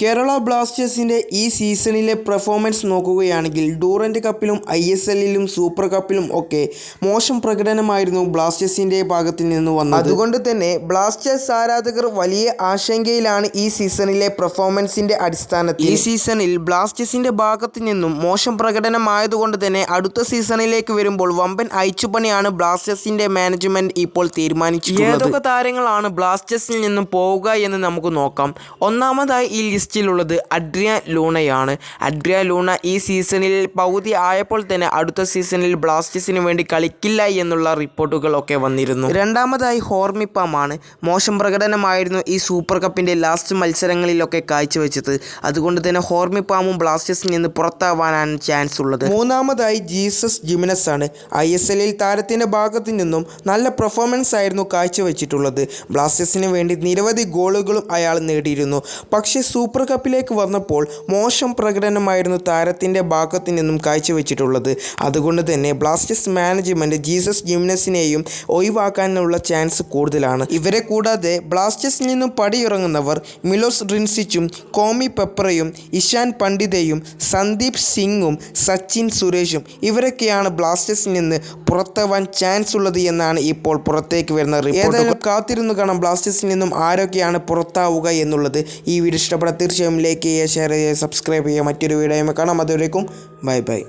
കേരള ബ്ലാസ്റ്റേഴ്സിന്റെ ഈ സീസണിലെ പെർഫോമൻസ് നോക്കുകയാണെങ്കിൽ ഡൂറന്റ് കപ്പിലും ഐ എസ് എല്ലിലും സൂപ്പർ കപ്പിലും ഒക്കെ മോശം പ്രകടനമായിരുന്നു ബ്ലാസ്റ്റേഴ്സിന്റെ ഭാഗത്തു നിന്ന് വന്നത്. അതുകൊണ്ട് തന്നെ ബ്ലാസ്റ്റേഴ്സ് ആരാധകർ വലിയ ആശങ്കയിലാണ് ഈ സീസണിലെ പെർഫോമൻസിന്റെ അടിസ്ഥാനത്തിൽ. ഈ സീസണിൽ ബ്ലാസ്റ്റേഴ്സിന്റെ ഭാഗത്തു നിന്നും മോശം പ്രകടനമായതുകൊണ്ട് തന്നെ അടുത്ത സീസണിലേക്ക് വരുമ്പോൾ വമ്പൻ അയച്ചുപണിയാണ് ബ്ലാസ്റ്റേഴ്സിന്റെ മാനേജ്മെന്റ് ഇപ്പോൾ തീരുമാനിച്ചിട്ടുള്ളത്. ഏതൊക്കെ താരങ്ങളാണ് ബ്ലാസ്റ്റേഴ്സിൽ നിന്നും പോവുക എന്ന് നമുക്ക് നോക്കാം. ഒന്നാമതായി ഈ ലിസ്റ്റിലുള്ളത് അഡ്രിയ ലൂണയാണ്. അഡ്രിയ ലൂണ ഈ സീസണിൽ പകുതി ആയപ്പോൾ തന്നെ അടുത്ത സീസണിൽ ബ്ലാസ്റ്റേഴ്സിന് വേണ്ടി കളിക്കില്ല എന്നുള്ള റിപ്പോർട്ടുകളൊക്കെ വന്നിരുന്നു. രണ്ടാമതായി ഹോർമിപ്പാമാണ്. മോശം പ്രകടനമായിരുന്നു ഈ സൂപ്പർ കപ്പിന്റെ ലാസ്റ്റ് മത്സരങ്ങളിലൊക്കെ കാഴ്ചവെച്ചത്. അതുകൊണ്ട് തന്നെ ഹോർമിപ്പാമും ബ്ലാസ്റ്റേഴ്സിൽ നിന്ന് പുറത്താവാനാണ് ചാൻസ് ഉള്ളത്. മൂന്നാമതായി ജീസസ് ജിമിനസ് ആണ് ഐ എസ് എല്ലിൽ താരത്തിന്റെ ഭാഗത്തു നിന്നും നല്ല പെർഫോമൻസ് ആയിരുന്നു കാഴ്ചവെച്ചിട്ടുള്ളത്. ബ്ലാസ്റ്റേഴ്സിന് വേണ്ടി നിരവധി ഗോളുകളും അയാൾ നേടിയിരുന്നു. പക്ഷേ സൂപ്പർ കപ്പിലേക്ക് വന്നപ്പോൾ മോശം പ്രകടനമായിരുന്നു താരത്തിന്റെ ഭാഗത്തു നിന്നും കാഴ്ചവെച്ചിട്ടുള്ളത്. അതുകൊണ്ട് തന്നെ ബ്ലാസ്റ്റേഴ്സ് മാനേജ്മെന്റ് ജീസസ് ജിംനസിനെയും ഒഴിവാക്കാനുള്ള ചാൻസ് കൂടുതലാണ്. ഇവരെ കൂടാതെ ബ്ലാസ്റ്റേഴ്സിൽ നിന്നും പടിയിറങ്ങുന്നവർ മിലോസ് റിൻസിച്ചും കോമി പെപ്പറയും ഇഷാൻ പണ്ഡിതയും സന്ദീപ് സിംഗും സച്ചിൻ സുരേഷും ഇവരൊക്കെയാണ് ബ്ലാസ്റ്റേഴ്സിൽ നിന്ന് പുറത്താവാൻ ചാൻസ് ഉള്ളത് എന്നാണ് ഇപ്പോൾ പുറത്തേക്ക് വരുന്ന ഏതായാലും കാത്തിരുന്നു കാണാം ബ്ലാസ്റ്റേഴ്സിൽ നിന്നും ആരൊക്കെയാണ് പുറത്താവുക എന്നുള്ളത് ഈ വീഡിയോ ഇഷ്ടപ്പെടാൻ തീർച്ചയായും ലൈക്ക് ചെയ്യുക ഷെയർ ചെയ്യുക സബ്സ്ക്രൈബ് ചെയ്യുക. മറ്റൊരു വീഡിയോ കാണാം. അതുവരേക്കും ബൈ ബൈ